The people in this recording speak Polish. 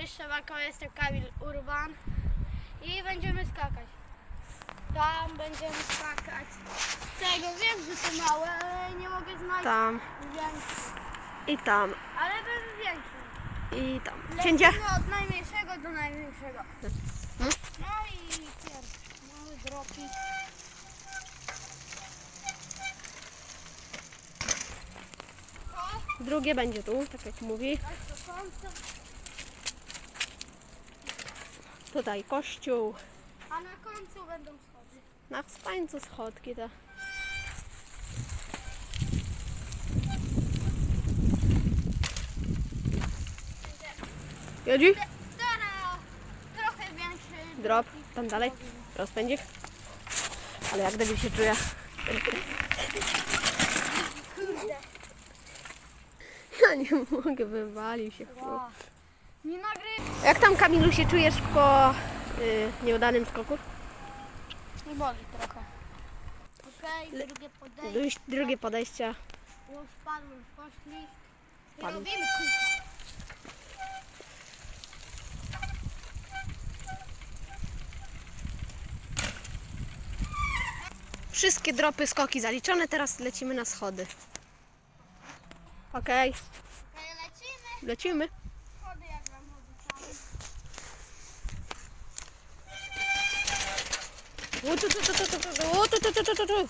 Cześć Szewako, jestem Kamil Urban i będziemy skakać. Tam będziemy skakać. Tego wiem, że to małe, ale nie mogę znaleźć Tam większych. i tam Ale bez większych. i tam. Wszędzie? Lecimy od najmniejszego do najmniejszego. Hmm? No i pierwszy mały dropik. Drugie będzie tu, tak jak mówi. aż do końca. Tutaj kościół. A na końcu będą schody. Na spańcu schodki te. Jodzi? Teraz trochę większy Drop. Tam dalej. Rozpędzik. Ale jak debil się czuje. Ja nie mogę, wywalił się chłop. Nie nagrywaj. Jak tam Kamilu się czujesz po y, nieudanym skoku? Nie boli trochę. Okej, Le- drugie podejście. Drugie, drugie podejście. W poślizg. Padł. robimy. Wszystkie dropy, skoki zaliczone, teraz lecimy na schody. Okej, Okej, lecimy. lecimy. Schody jak wam obiecałem. U, tu, tu, tu, tu, tu, tu, tu, tu, tu, tu, tu, tu.